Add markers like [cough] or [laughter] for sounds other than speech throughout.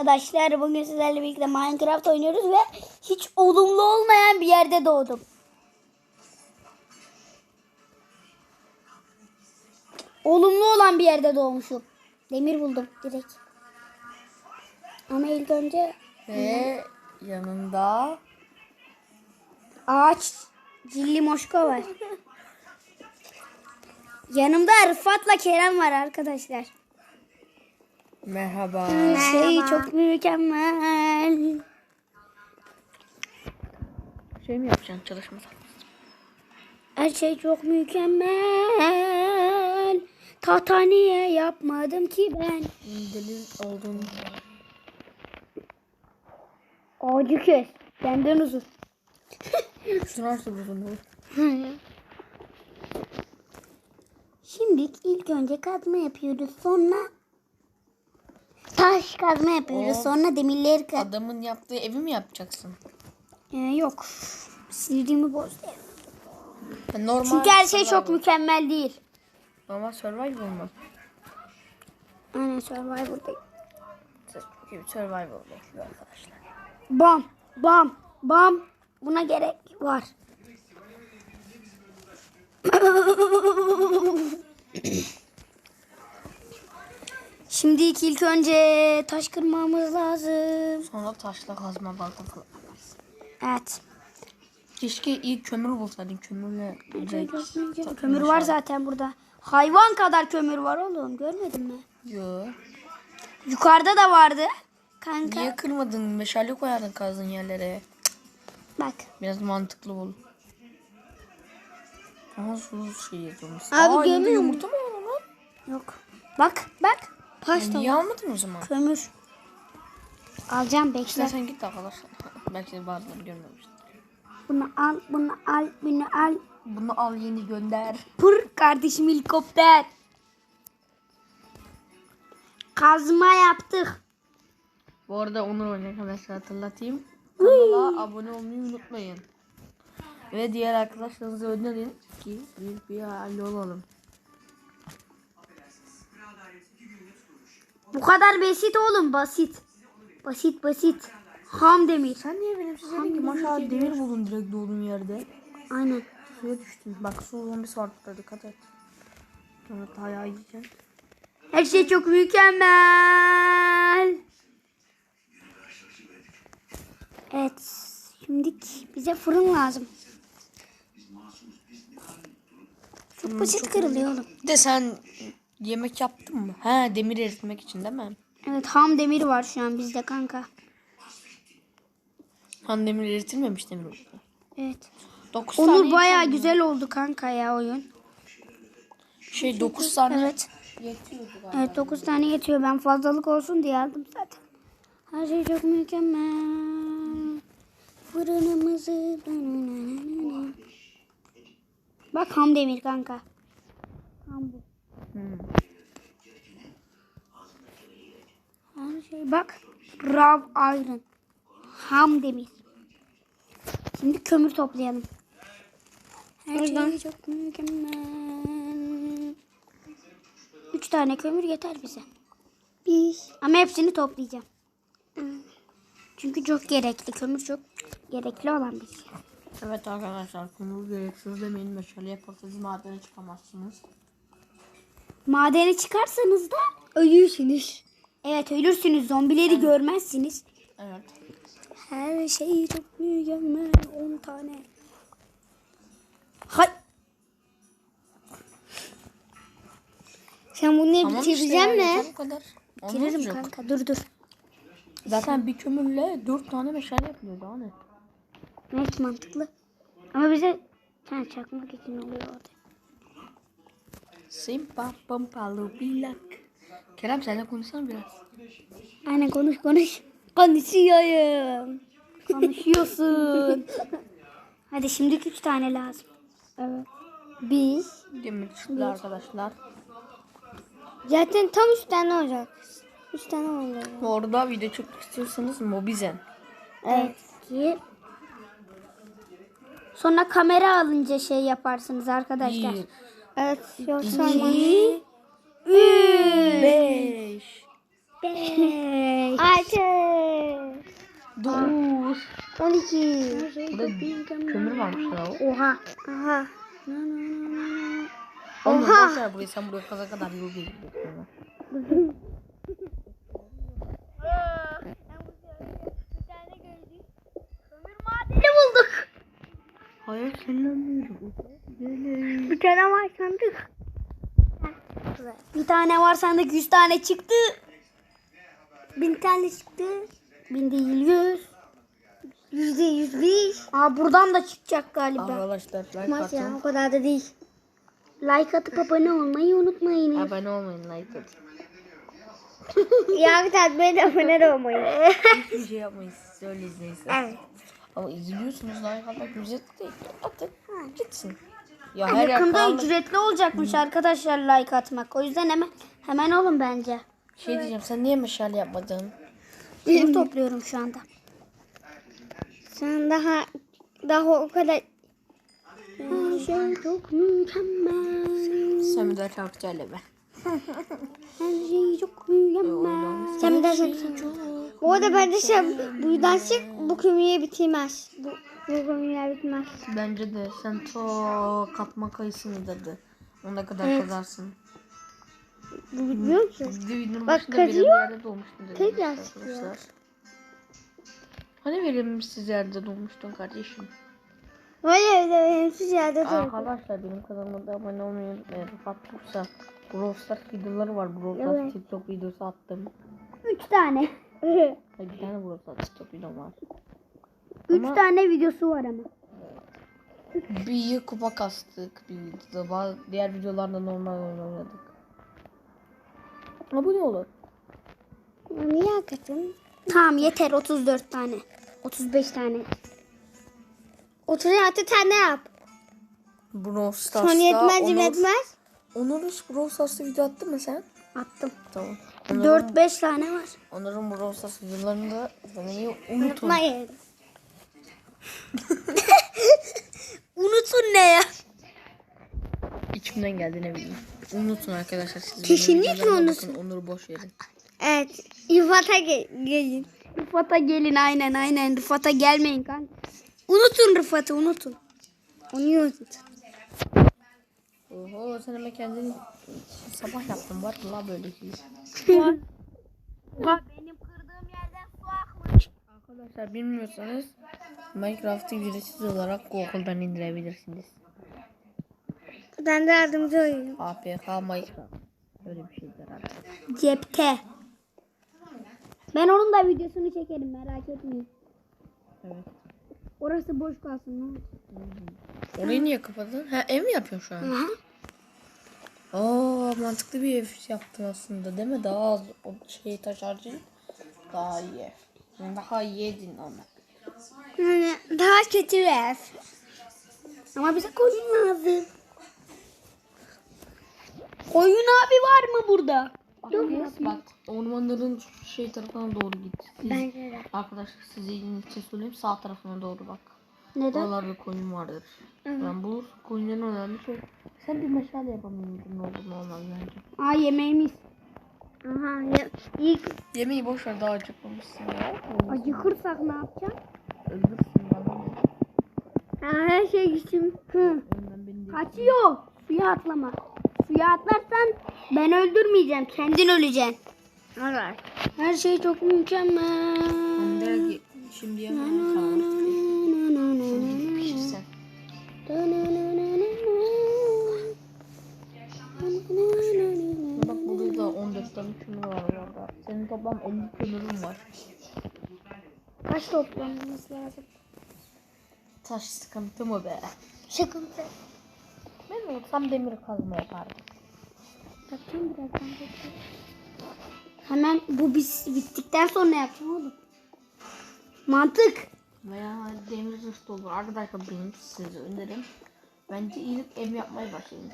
Arkadaşlar bugün sizlerle birlikte Minecraft oynuyoruz ve hiç olumlu olmayan bir yerde doğdum. Olumlu olan bir yerde doğmuşum. Demir buldum direkt. Ama ilk önce Ve yanında ağaç cilli moşko var. [laughs] Yanımda Rıfat'la Kerem var arkadaşlar. Merhaba. Her şey çok mükemmel. Şey mi yapacaksın çalışma Her şey çok mükemmel. Tahta niye yapmadım ki ben? Deli olduğunu. Ağacı kes. Benden uzun. Sınarsa uzun olur. Şimdi ilk önce kazma yapıyoruz. Sonra taş kazma yapıyoruz. Oo. Sonra demirleri kaz... Adamın yaptığı evi mi yapacaksın? Ee, yok. Sildiğimi bozdu. Normal Çünkü her şey survival. çok mükemmel değil. Normal survival mı? Aynen Survivor'dayım. Gibi survival bekliyor arkadaşlar. Bam, bam, bam. Buna gerek var. [laughs] Şimdi ilk önce taş kırmamız lazım. Sonra taşla kazma balta falan. Evet. Keşke ilk kömür bulsaydın kömürle. direkt- Kömür var zaten burada. Hayvan kadar kömür var oğlum. Görmedin mi? Yo. Yukarıda da vardı. Kanka. Niye kırmadın? Meşale koyardın kazdığın yerlere. Bak. Biraz mantıklı ol. Aha su şey yazılmış. Abi Aa, musun? yumurta mı var lan? Yok. Bak bak. Da Niye var. almadın o zaman? Kömür. Alacağım bekle. İstersen git arkadaşlar. [laughs] Belki de bazıları görmemiştir. Bunu al, bunu al, bunu al. Bunu al yeni gönder. Pır kardeşim helikopter. Kazma yaptık. Bu arada Onur oyunu arkadaşlar hatırlatayım. Kanala abone olmayı unutmayın. Ve diğer arkadaşlarınıza önerin ki büyük bir aile olalım. Bu kadar basit oğlum basit. Basit basit. Ham demir. Sen niye benim size dedin ki maşallah demir buldun direkt doğduğun yerde. Aynen. Suya düştün. Bak su zombisi var burada dikkat et. Evet ayağı yiyeceksin. Her şey çok mükemmel. Evet. Şimdi bize fırın lazım. Çok basit kırılıyor oğlum. Bir de sen yemek yaptın mı? He demir eritmek için değil mi? Evet ham demir var şu an bizde kanka. Han demir eritilmemiş demir oldu. Evet. 9 Onur baya güzel oldu kanka ya oyun. şey 9 tane Evet. yetiyordu galiba. Evet 9 tane yetiyor. Ben fazlalık olsun diye aldım zaten. Her şey çok mükemmel. Fırınımızı... Bak ham demir kanka. Ham bu. Hmm. Şey bak. Raw iron. Ham demir. Şimdi kömür toplayalım. Her şey çok mükemmel. Üç tane kömür yeter bize. Bir. Ama hepsini toplayacağım. Çünkü çok gerekli. Kömür çok gerekli olan bir şey. Evet arkadaşlar konu gereksiz demeyin meşale yaparsanız madene çıkamazsınız. Madene çıkarsanız da ölürsünüz. Evet ölürsünüz. Zombileri görmezsiniz. Evet. Her şey çok mükemmel. 10 tane. Hay. Sen bunu Tamam işte bitireceksin mi? bu kadar. Bitiririm kanka. Dur dur. Zaten bir kömürle 4 tane meşale yapılıyor daha ne? Evet mantıklı. Ama bize ha, çakmak için oluyor orada. Simpa pampalı bilak. Kerem seninle konuşsana biraz. Aynen konuş konuş. Konuşuyorum. Konuşuyorsun. [laughs] Hadi şimdi üç tane lazım. Evet. Bir. Demir çıktı arkadaşlar. Zaten tam üç tane olacak. Üç tane olacak. Bu arada video çok istiyorsanız Mobizen. Evet. İki. Sonra kamera alınca şey yaparsınız arkadaşlar. Bir, Evet. Yoksa Üç. beş. Beş. Altı. Dur. On iki. Burada kömür varmış ya. Oha. Aha. Oha. ver burayı sen buraya kaza kadar yol değil. Hayır seninle Bir tane var sandık. Bir tane var sandık. Yüz tane çıktı. Bin tane çıktı. Bin değil yüz. Yüzde yüz bir. Aa buradan da çıkacak galiba. Arkadaşlar like ya atın. o kadar da değil. Like atıp abone olmayı unutmayın. Abone olmayın like atın. [laughs] ya atmayı da abone de olmayı. Hiçbir şey yapmayın siz öyle izleyin. evet. Ama izliyorsunuz like atmak ücretli değil. Atın gitsin. Ya her yer Yakında pahalı. ücretli olacakmış arkadaşlar like atmak. O yüzden hemen hemen olun bence. Şey diyeceğim sen niye meşale yapmadın? Kum topluyorum şu anda. Sen daha daha o kadar her şey çok mükemmel. Sen bir daha şarkı söyle be. Her şey çok mükemmel. Sen bir daha şarkı söyle. Bu arada bence şey buradan çık bu kömüğe bitirmez. Bu, bu kömüğe bitmez. Bence de sen to katma kayısını dedi. Ona kadar Evet. kazarsın. Bu bitmiyor musun? Videonun Bak, kazıyor. Tekrar çıkıyor. Hani verilmişsiz yerde doğmuştun kardeşim. Öyle öyle benimsiz yerde dur. Arkadaşlar benim kanalıma da abone olmayı unutmayın. Rıfat Turksa. Brawl Stars videoları var. Brawl Stars Evet. TikTok videosu attım. Üç tane. Hayır, bir tane Brawl Stars TikTok videom var. Üç Ama- tane videosu var ama. Bir kupa kastık bir videoda. Bazı diğer videolarda normal oynadık. Abone olun. Niye hakikaten? Tamam yeter 34 tane. 35 tane. 36 tane yap. Brawl Stars'ta Son yetmez Onur, yetmez. Onur Brawl Stars'ta video attın mı sen? Attım. Tamam. Onur'un, 4-5 tane var. Onur'un Brawl Stars videolarında izlemeyi unutun. Unutmayın. Unutun ne ya? İçimden geldi ne bileyim. Unutun arkadaşlar siz. Kesinlikle unutun. Onur'u boş verin. Evet. Rıfat'a ge- gelin. Rıfat'a gelin aynen aynen. Rıfat'a gelmeyin kanka. Unutun Rıfat'ı unutun. Onu unutun. Oho sen hemen kendini sabah yaptın. Var mı la böyle şey? Bak benim kırdığım yerden su akmış. Arkadaşlar bilmiyorsanız Minecraft'ı ücretsiz olarak Google'dan indirebilirsiniz. Ben de yardımcı olayım. APK Minecraft. Öyle bir şeydir herhalde. Cepte. Ben onun da videosunu çekerim merak etmeyin. Evet. Orası boş kalsın. Orayı niye kapadın? Ha ev mi yapıyorsun şu an? Aha. Aa mantıklı bir ev yaptın aslında değil mi? Daha az şey taş harcayıp daha iyi ev. Daha iyi edin ama. Yani daha kötü bir ev. Ama bize koyun lazım. Koyun abi var mı burada? Bak, yes, bak ormanların şey tarafına doğru git. Siz, Bence de. arkadaşlar size ilginiz için söyleyeyim sağ tarafına doğru bak. Neden? Oralarda koyun vardır. Ben bulur koyunların önemli şey. Sen bir meşale yapamıyordun ne olur ne olmaz bence. Aa yemeğimiz. Aha ya, ilk Yemeği boş ver daha acıkmamışsın ya. acıkırsak ne yapacağız? Öldürsün bana? Ha, her şey gitsin. Hı. Önden beni de Kaçıyor. Suya atlama. Suya atlarsan ben öldürmeyeceğim. Kendin öleceksin. Her şey çok mükemmel. Ben şimdi tamam. 10 kömürüm var. Kaç toplamamız lazım? Taş sıkıntı mı be? Sıkıntı. Ben olsam demir kazma yapardım. Bakayım birazdan bakayım. Hemen bu biz bittikten sonra yapalım oğlum. Mantık. Veya demir zırh olur. Arkadaşlar benim size önerim. Bence inip ev yapmaya başlayın.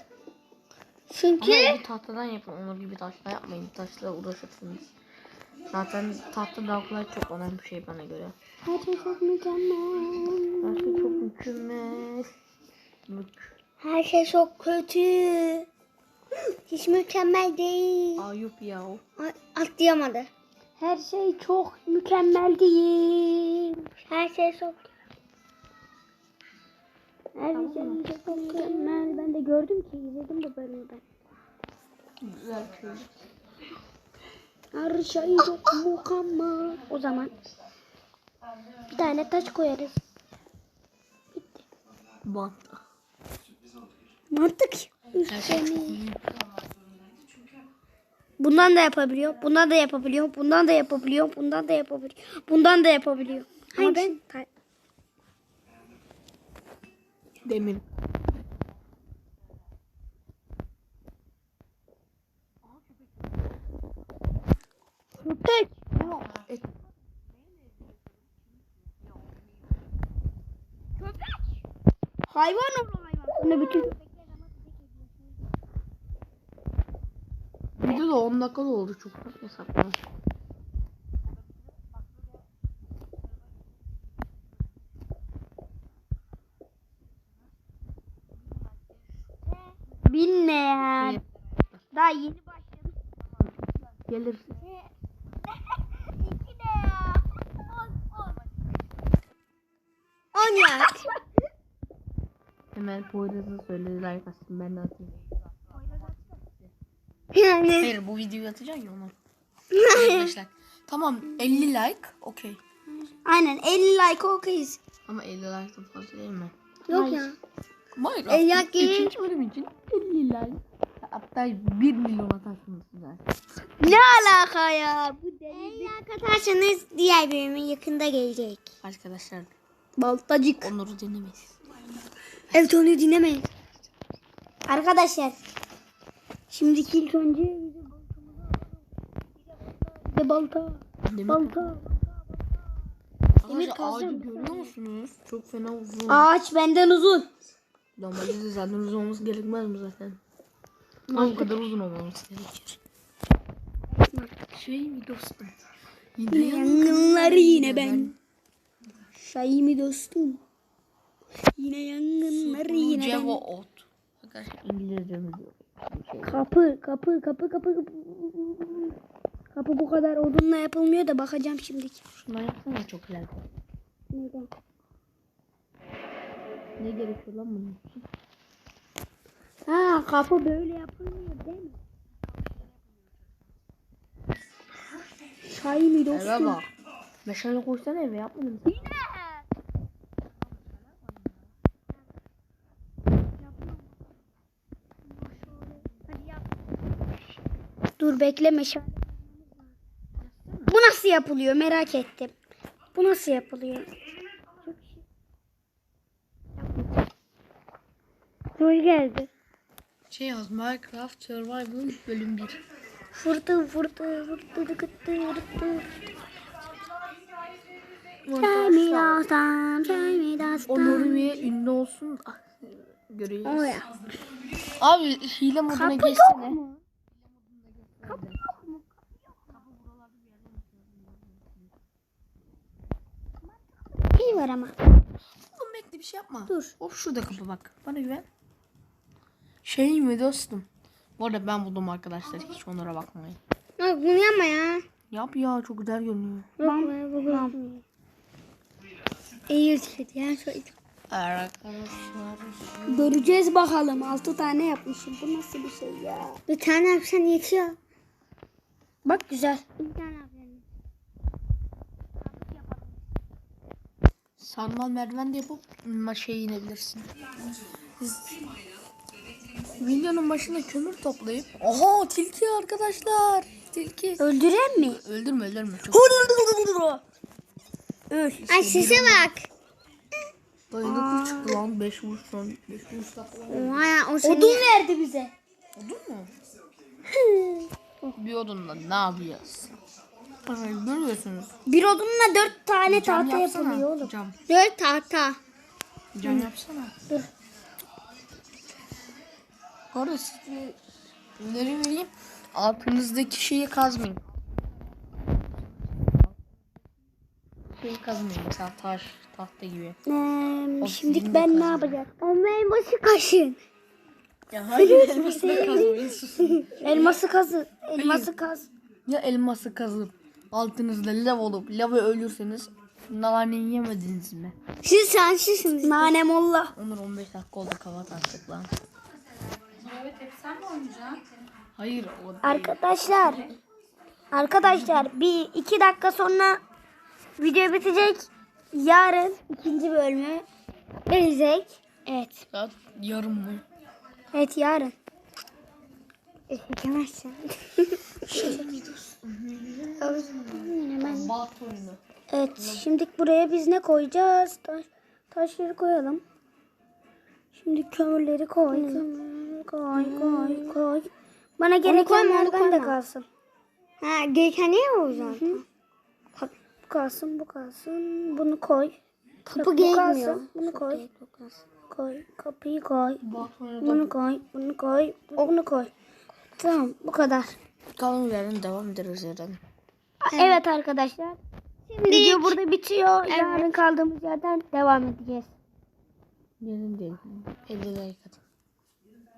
Çünkü... Ama evi tahtadan yapın. Onur gibi taşla yapmayın. Taşla uğraşırsınız. Zaten tahta daha kolay çok önemli bir şey bana göre. her şey çok mükemmel. Her şey çok mükemmel. Mük. Her şey çok kötü. Hiç mükemmel değil. Ayıp ya. Ay, atlayamadı. Her şey çok mükemmel değil. Her şey çok her şey çok mükemmel. Ben de gördüm ki izledim bu bölümü ben. Güzel köylü. Her şey çok mükemmel. O zaman bir tane taş koyarız. Bitti. Bant. Mantık. Üstüne. Bundan da yapabiliyor. Bundan da yapabiliyor. Bundan da yapabiliyor. Bundan da yapabiliyor. Bundan da yapabiliyor. Ama ben Demir. Hayvan olur hayvan. Bunu bütün Video da 10 dakika da oldu çok hesaplı. bin ne ya? Daha yeni başladım. Gelirsin. [laughs] İki ne ya? On, on. [laughs] [laughs] On ya. Hemen Poyraz'ın söyledi like atsın ben de atayım. Hayır bu videoyu atacaksın ya onu. Arkadaşlar. Tamam 50 like okey. Aynen 50 like okeyiz. Ama 50 like'dan fazla değil mi? Yok ya. Minecraft E, ya ki- ikinci bölüm için 50 like. Hatta 1 milyon atarsınız sizler. Ne alaka ya? Bu deli. like atarsanız diğer bölümün yakında gelecek. Arkadaşlar Baltacık. onları dinlemeyiz. Evet onu dinlemeyin. Arkadaşlar. Şimdiki ilk önce bir de balta. Demir, Balta. Demir ağacı görüyor musunuz? Çok fena uzun. Ağaç benden uzun. Normalde de zaten uzun olması gerekmez mi zaten? Ama bu kadar uzun olmaması gerekir. Şey mi dostum? Yine Yangınları yine ben. Şey mi dostum? Yine yangınları yine Ceva ot. Arkadaşlar. Bir şey. Kapı, kapı, kapı, kapı, kapı. Kapı bu kadar odunla yapılmıyor da bakacağım şimdi. Şundan yapsana çok güzel. Neden? Ne gerekiyor lan bunun için? Ha kapı böyle yapılmıyor değil mi? Çay mı dostum? bak. Meşale koysana eve yapmadın mı? Dur bekleme. Bu nasıl yapılıyor merak ettim. Bu nasıl yapılıyor? Dur geldi. Şey yaz Minecraft Survival bölüm 1. Fırtı fırtı fırtı tıkıttı fırtı. Çay mı dostum? Çay mı dostum? Onur ve ünlü olsun. Göreceğiz. Abi hile moduna Kapı yok geçsene. mu? Kapı yok mu? İyi var ama. Oğlum bekle bir şey yapma. Dur. Hop şurada kapı bak. Bana güven. Şey mi dostum? Bu arada ben buldum arkadaşlar. Hiç onlara bakmayın. Bak bunu yapma ya. Yap ya çok güzel görünüyor. Tamam. İyi ya şöyle. Arkadaşlar. Göreceğiz bakalım. Altı tane yapmışım. Bu nasıl bir şey ya? Bir tane yapsan yetiyor. Bak güzel. Bir tane yapalım. Sarmal merdiven de yapıp şey inebilirsin. Videonun başında kömür toplayıp Oha tilki arkadaşlar. Tilki. Öldüren mi? Öldürme öldürme. Çok [laughs] Öl. Ay sese bak. dayanıklı çıktı lan. 5 vuruş son. 5 vuruş dakika. Vay o Odun verdi bize. Odun mu? [laughs] Bir odunla ne yapacağız? Parayı görüyorsunuz. Bir odunla dört tane Cam tahta yapsana. yapılıyor oğlum. Cam. Dört tahta. Cam yapsana. Dur. Bu arada size öneri vereyim. Altınızdaki şeyi kazmayın. Şeyi kazmayın mesela taş, tahta gibi. Ee, şimdi ben ne kazın. yapacağım? Ama elması kaşın. Ya hayır elması da [laughs] kazmayın susun. Elması kazı. Elması kaz. Ya elması kazıp altınızda lav olup lava ölürseniz nane yemediniz mi? Siz sensizsiniz. Nane molla. Onur 15 dakika oldu kapat artık lan. Evet hep sen mi oynayacaksın? Hayır o değil. Arkadaşlar. Arkadaşlar bir iki dakika sonra video bitecek. Yarın ikinci bölümü gelecek. Evet. Saat yarım mı? Evet yarın. Oyunu. Evet şimdi buraya biz ne koyacağız? Taş, taşları koyalım. Şimdi kömürleri koy. Kömür, koy koy koy. Bana gerekenlerden de kalsın. Ha gereken ne o zaten? Bu kalsın bu kalsın. Bunu koy. Kapı bu gerekmiyor. kalsın, Bunu koy. Koy. Kapıyı koy. Bat oyunu Bunu koy. Bunu koy. Bunu koy. Tamam bu kadar. Kalın yarın devam ederiz yarın. Evet arkadaşlar. Video burada bitiyor. Yarın kaldığımız yerden devam edeceğiz. Yarın değil. 50 like atın.